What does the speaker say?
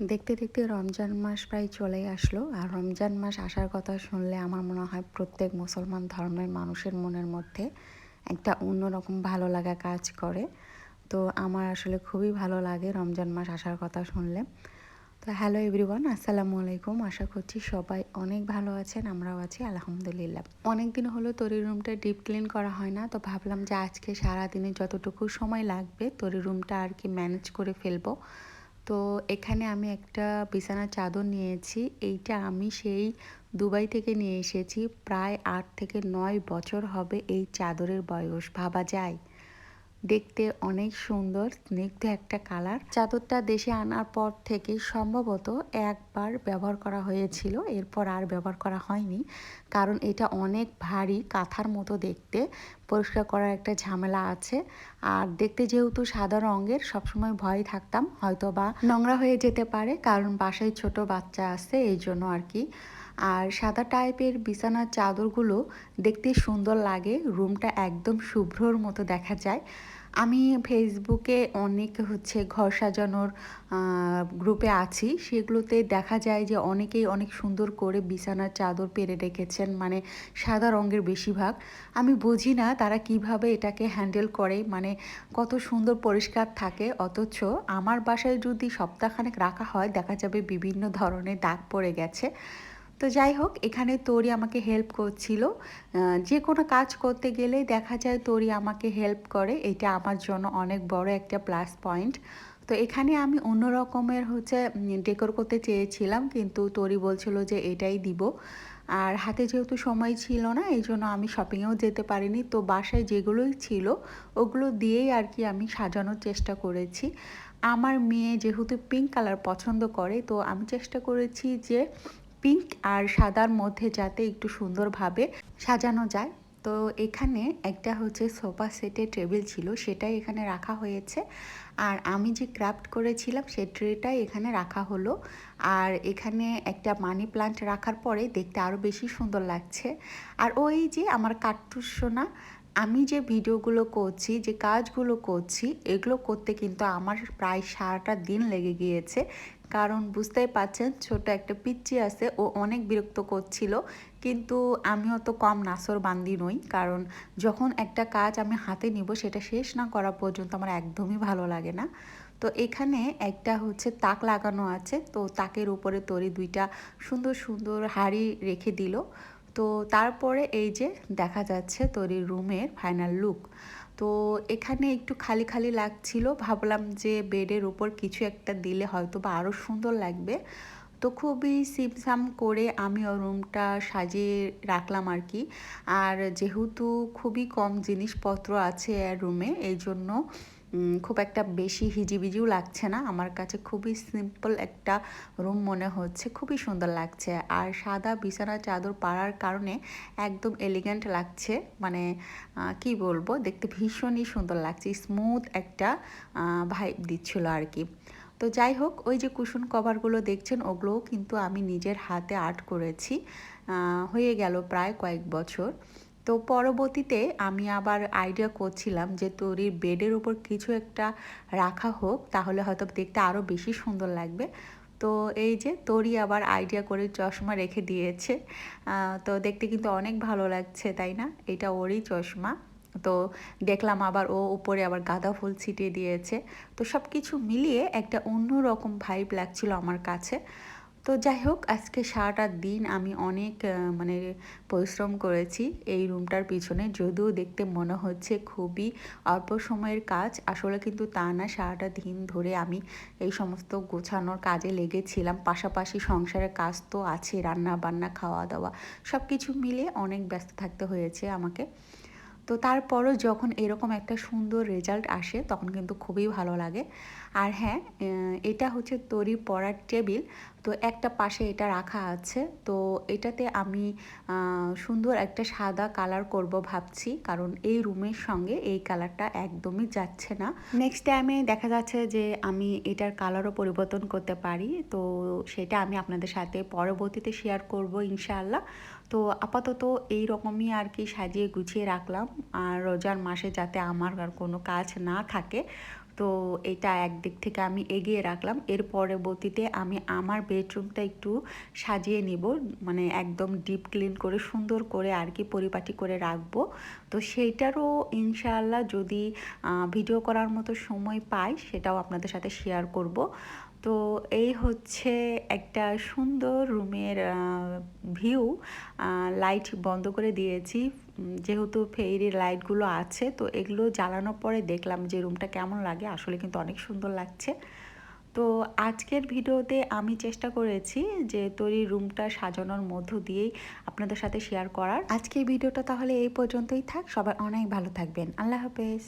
দেখতে দেখতে রমজান মাস প্রায় চলেই আসলো। আর রমজান মাস আসার কথা শুনলে আমার মনে হয় প্রত্যেক মুসলমান ধর্মের মানুষের মনের মধ্যে একটা অন্যরকম ভালো লাগা কাজ করে। তো আমার আসলে খুবই ভালো লাগে রমজান মাস আসার কথা শুনলে। তো হ্যালো এভরিওয়ান, আসসালামু আলাইকুম। আশা করছি সবাই অনেক ভালো আছেন, আমরাও আছি, আলহামদুলিল্লাহ। অনেক দিন হলো তরি রুমটা ডিপ ক্লিন করা হয় না, তো ভাবলাম যে আজকে সারাদিনে যতটুকু সময় লাগবে তরি রুমটা আর কি ম্যানেজ করে ফেলব। তো এখানে আমি একটা বিছানার চাদর নিয়েছি। এইটা আমি সেই দুবাই থেকে নিয়ে এসেছি। প্রায় আট থেকে নয় বছর হবে এই চাদরের বয়স, ভাবা যায়? দেখতে অনেক সুন্দর, স্নিগ্ধ একটা কালার। চাদরটা দেশে আনার পর থেকে সম্ভবত একবার ব্যবহার করা হয়েছিল, এরপর আর ব্যবহার করা হয়নি। কারণ এটা অনেক ভারী কাঁথার মতো দেখতে, পরিষ্কার করার একটা ঝামেলা আছে। আর দেখতে যেহেতু সাদা রঙের, সবসময় ভয় থাকতাম হয়তো বা নোংরা হয়ে যেতে পারে, কারণ বাসায় ছোট বাচ্চা আছে, এই জন্য আর কি। আর সাদা টাইপের বিছানার চাদরগুলো দেখতে সুন্দর লাগে, রুমটা একদম শুভ্রর মতো দেখা যায়। আমি ফেসবুকে অনেক হচ্ছে ঘর সাজানোর গ্রুপে আছি। সেগুলোতে দেখা যায় যে অনেকেই অনেক সুন্দর করে বিছানার চাদর পেরে রেখেছেন মানে সাদা রঙের বেশিরভাগ। আমি বুঝি না তারা কীভাবে এটাকে হ্যান্ডেল করে মানে কত সুন্দর পরিষ্কার থাকে। অথচ আমার বাসায় যদি সপ্তাহখানেক রাখা হয়, দেখা যাবে বিভিন্ন ধরনের দাগ পড়ে গেছে। তো যাই হোক, এখানে তরি আমাকে হেল্প করছিল। যে কোনো কাজ করতে গেলেই দেখা যায় তরি আমাকে হেল্প করে। এটা আমার জন্য অনেক বড় একটা প্লাস পয়েন্ট তো এখানে আমি অন্য রকমের হচ্ছে ডেকোর করতে চেয়েছিলাম, কিন্তু তরি বলছিল যে এটাই দিব। আর হাতে যেহেতু সময় ছিল না, এই জন্য আমি শপিংয়েও যেতে পারিনি। তো বাসায় যেগুলোই ছিল, ওগুলো দিয়েই আর কি আমি সাজানোর চেষ্টা করেছি। আমার মেয়ে যেহেতু পিঙ্ক কালার পছন্দ করে, তো আমি চেষ্টা করেছি যে পিঙ্ক আর সাদার মধ্যে যাতে একটু সুন্দরভাবে সাজানো যায়। তো এখানে একটা হচ্ছে সোফা সেটের টেবিল ছিল, সেটাই এখানে রাখা হয়েছে। আর আমি যে ক্রাফট করেছিলাম, সে ট্রেটাই এখানে রাখা হলো। আর এখানে একটা মানি প্লান্ট রাখার পরে দেখতে আরও বেশি সুন্দর লাগছে। আর ওই যে আমার কাট্টুস সোনা, আমি যে ভিডিওগুলো করছি, যে কাজগুলো করছি, এগুলো করতে কিন্তু আমার প্রায় সারাটা দিন লেগে গিয়েছে। কারণ বুঝতেই পাচ্ছেন ছোট একটা পিচ্চি আছে, ও অনেক বিরক্ত করছিল। কিন্তু আমিও তো কম নাসর বান্দি নই, কারণ যখন একটা কাজ আমি হাতে নিব সেটা শেষ না করা পর্যন্ত আমার একদমই ভালো লাগে না। তো এখানে একটা হচ্ছে তাক লাগানো আছে, তো তাকের উপরে তরি দুইটা সুন্দর সুন্দর হাড়ি রেখে দিল। তো তারপরে এই যে দেখা যাচ্ছে তরির রুমের ফাইনাল লুক তো এখানে একটু খালি খালি লাগছিল। ভাবলাম যে বেডের ওপর কিছু একটা দিলে হয়তো বা আরও সুন্দর লাগবে। তো খুবই সিমসাম করে আমি ও রুমটা সাজিয়ে রাখলাম আর কি। আর যেহেতু খুবই কম জিনিসপত্র আছে রুমে, এই জন্য খুব একটা বেশি হিজিবিজিও লাগছে না। আমার কাছে খুবই সিম্পল একটা রুম মনে হচ্ছে। খুবই সুন্দর লাগছে। আর সাদা বিছানা চাদর পাড়ার কারণে একদম এলিগেন্ট লাগছে। মানে কি বলব? দেখতে ভীষণই সুন্দর লাগছে। স্মুথ একটা ভাইব দিচ্ছিল আর কি। তো যাই হোক, ওই যে কুশন কভারগুলো দেখছেন, ওগুলোও কিন্তু আমি নিজের হাতে আর্ট করেছি। হয়ে গেল প্রায় কয়েক বছর। তো পরবর্তীতে আমি আবার আইডিয়া করছিলাম যে তরির বেডের উপর কিছু একটা রাখা হোক, তাহলে হয়তো দেখতে আরও বেশি সুন্দর লাগবে। তো এই যে তরি আবার আইডিয়া করে চশমা রেখে দিয়েছে। তো দেখতে কিন্তু অনেক ভালো লাগছে, তাই না? এটা ওরই চশমা। তো দেখলাম আবার ও উপরে আবার গাঁদা ফুল ছিটিয়ে দিয়েছে। তো সব কিছু মিলিয়ে একটা অন্য রকম ভাইব লাগছিল আমার কাছে। তো যাই হোক, আজকে সারাটা দিন আমি অনেক মানে পরিশ্রম করেছি এই রুমটার পিছনে। যদিও দেখতে মনে হচ্ছে খুবই অল্প সময়ের কাজ, আসলে কিন্তু তা না, সারাটা দিন ধরে আমি এই সমস্ত গোছানোর কাজে লেগেছিলাম। পাশাপাশি সংসারের কাজ তো আছে রান্না বান্না খাওয়া দাওয়া সব কিছু মিলে অনেক ব্যস্ত থাকতে হয়েছে আমাকে। তো তারপরও যখন এরকম একটা সুন্দর রেজাল্ট আসে, তখন কিন্তু খুবই ভালো লাগে। আর হ্যাঁ এটা হচ্ছে তরি পড়ার টেবিল। তো একটা পাশে এটা রাখা আছে। তো এটাতে আমি সুন্দর একটা সাদা কালার করব ভাবছি। কারণ এই রুমের সঙ্গে এই কালারটা একদমই যাচ্ছে না। নেক্সট টাইমে দেখা যাচ্ছে যে আমি এটার কালারও পরিবর্তন করতে পারি। তো সেটা আমি আপনাদের সাথে পরবর্তীতে শেয়ার করব ইনশাআল্লাহ। তো আপাতত এই রকমই আর কি সাজিয়ে গুছিয়ে রাখলাম। আর রোজার মাসে যাতে আমার আর কোনো কাজ না থাকে। তো এটা একদিক থেকে আমি এগিয়ে রাখলাম। এর পরবর্তীতে আমি আমার বেডরুমটা একটু সাজিয়ে নিব মানে একদম ডিপ ক্লিন করে, সুন্দর করে আর কি পরিপাটি করে রাখব। তো সেইটারও ইনশাআল্লাহ যদি ভিডিও করার মতো সময় পাই, সেটাও আপনাদের সাথে শেয়ার করব। তো এই হচ্ছে একটা সুন্দর রুমের ভিউ লাইট বন্ধ করে দিয়েছি। যেহেতু ফেরির লাইটগুলো আছে, তো এগুলো জ্বালানোর পরে দেখলাম যে রুমটা কেমন লাগে। আসলে কিন্তু অনেক সুন্দর লাগছে। তো আজকের ভিডিওতে আমি চেষ্টা করেছি যে তৈরি রুমটা সাজানোর মধ্য দিয়েই আপনাদের সাথে শেয়ার করার। আজকের ভিডিওটা তাহলে এই পর্যন্তই থাক। সবাই অনেক ভালো থাকবেন। আল্লাহ হাফেজ।